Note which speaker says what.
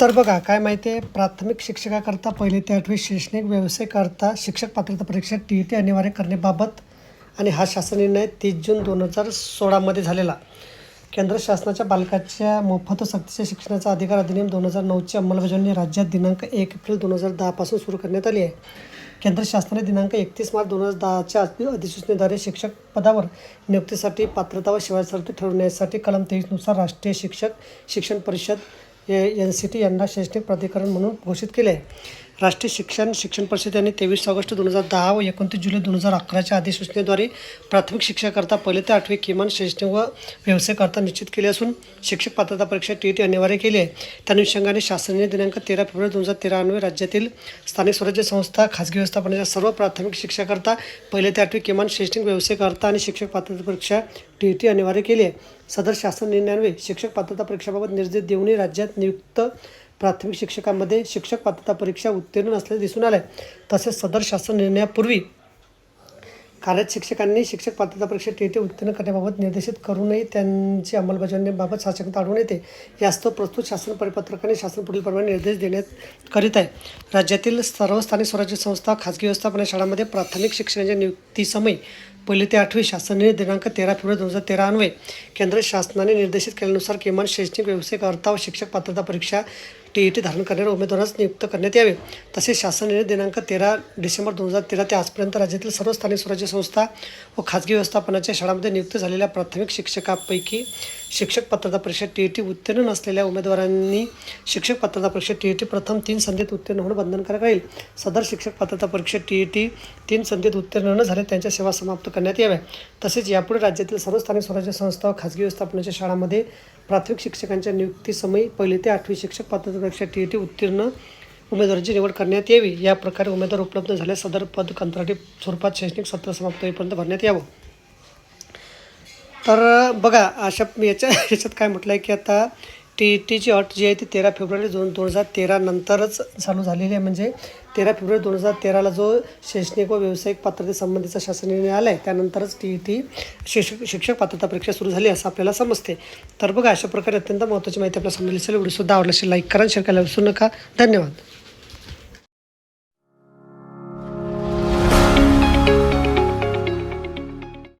Speaker 1: तर बघा काय माहिती आहे? प्राथमिक शिक्षकाकरता पहिली ते आठवी शैक्षणिक व्यवसायकरता शिक्षक पात्रता परीक्षा टी ई टी अनिवार्य करण्याबाबत आणि हा शासन निर्णय तीस जून दोन हजार सोळामध्ये झालेला. केंद्र शासनाच्या बालकाच्या मोफत सक्तीच्या शिक्षणाचा अधिकार अधिनियम दोन हजार नऊची अंमलबजावणी राज्यात दिनांक एक एप्रिल दोन हजार दहापासून सुरू करण्यात आली आहे. केंद्र शासनाने दिनांक एकतीस मार्च दोन हजार दहाच्या अधिसूचनेद्वारे शिक्षक पदावर नियुक्तीसाठी पात्रता व सेवाशर्ती ठरवण्यासाठी कलम तेवीसनुसार राष्ट्रीय शिक्षक शिक्षण परिषद एन सी टी यांना शैक्षणिक प्राधिकरण म्हणून घोषित केले आहे राष्ट्रीय शिक्षण शिक्षण परिषद यांनी तेवीस ऑगस्ट दोन हजार दहा व एकोणतीस जुलै दोन हजार अकराच्या अधिसूचनेद्वारे प्राथमिक शिक्षणाकरता पहिले ते आठवी किमान शैक्षणिक व व्यवसायकरता निश्चित केले असून शिक्षक पात्रता परीक्षा टी ई टी अनिवार्य केली आहे. त्या अनुषंगाने शासनाने दिनांक तेरा फेब्रुवारी दोन हजार तेरा अन्वये राज्यातील स्थानिक स्वराज्य संस्था खाजगी व्यवस्थापनाच्या सर्व प्राथमिक शिक्षाकरता पहिले ते आठवी किमान शैक्षणिक व्यवसायकरता आणि शिक्षक पात्रता परीक्षा टी ई टी अनिवार्य केली आहे. सदर शासन निर्णयान्वये शिक्षक पात्रता परीक्षाबाबत निर्देश देऊनही राज्यात नियुक्त प्राथमिक शिक्षकांमध्ये शिक्षक पात्रता परीक्षा उत्तीर्ण असलेले दिसून आले. तसेच सदर शासन निर्णयापूर्वी कार्यरत शिक्षकांनी शिक्षक पात्रता परीक्षा टी टी उत्तीर्ण करण्याबाबत निर्देशित करूनही त्यांची अंमलबजावणीबाबत शासकता आढळून येते. यास्तव प्रस्तुत शासन परिपत्रकाने शासन पुढील प्रमाणे निर्देश देण्यात करीत आहे. राज्यातील सर्व स्थानिक स्वराज्य संस्था खाजगी व्यवस्थापन शाळांमध्ये प्राथमिक शिक्षणाच्या नियुक्तीसमयी पहिले ते आठवी शासन दिनांक तेरा फेब्रुवारी दोन हजार तेरा अन्वये केंद्र शासनाने निर्देशित केल्यानुसार किमान शैक्षणिक व्यावसायिक अर्था व शिक्षक पात्रता परीक्षा टी ई टी धारण करणाऱ्या उमेदवारास नियुक्त करण्यात यावे. तसेच शासनाने दिनांक तेरा डिसेंबर दोन हजार तेरा ते आजपर्यंत राज्यातील सर्व स्थानिक स्वराज्य संस्था व खाजगी व्यवस्थापनाच्या शाळांमध्ये नियुक्त झालेल्या प्राथमिक शिक्षकापैकी शिक्षक पात्रता परीक्षा टी ई टी उत्तीर्ण नसलेल्या उमेदवारांनी शिक्षक पात्रता परीक्षा टी ई टी प्रथम तीन संधीत उत्तीर्ण होणं बंधनकारक राहील. सदर शिक्षक पात्रता परीक्षा टी ई टी तीन संधीत उत्तीर्ण न झाले त्यांच्या सेवा समाप्त करण्यात याव्या. तसेच यापुढे राज्यातील सर्व स्थानिक स्वराज्य संस्था व खाजगी व्यवस्थापनाच्या शाळांमध्ये प्राथमिक शिक्षकांच्या नियुक्तीसमयी पहिले ते आठवी शिक्षक पात्रता परीक्षा टी ई टी उत्तीर्ण उमेदवारांची निवड करण्यात यावी. या प्रकारे उमेदवार उपलब्ध झाल्यास सदर पद कंत्राटी स्वरूपात शैक्षणिक सत्र समाप्त होईपर्यंत भरण्यात यावं. तर बघा अशा याच्या याच्यात काय म्हटलं आहे की आता टी ई टीची अट जी आहे ती तेरा फेब्रुवारी दोन दोन हजार तेरा नंतरच चालू झालेली आहे. म्हणजे तेरा फेब्रुवारी दोन हजार तेराला जो शैक्षणिक व व्यावसायिक पात्रतेसंबंधीचा शासन निर्णय आला आहे त्यानंतरच टी ई टी शिक्षक शिक्षक पात्रता परीक्षा सुरू झाली असं आपल्याला समजते. तर बघा अशा प्रकारे अत्यंत महत्त्वाची माहिती आपल्याला समजली असेल व्हिडिओसुद्धा आवडला असेल लाईक करा शेअर करायला विसरू नका. धन्यवाद.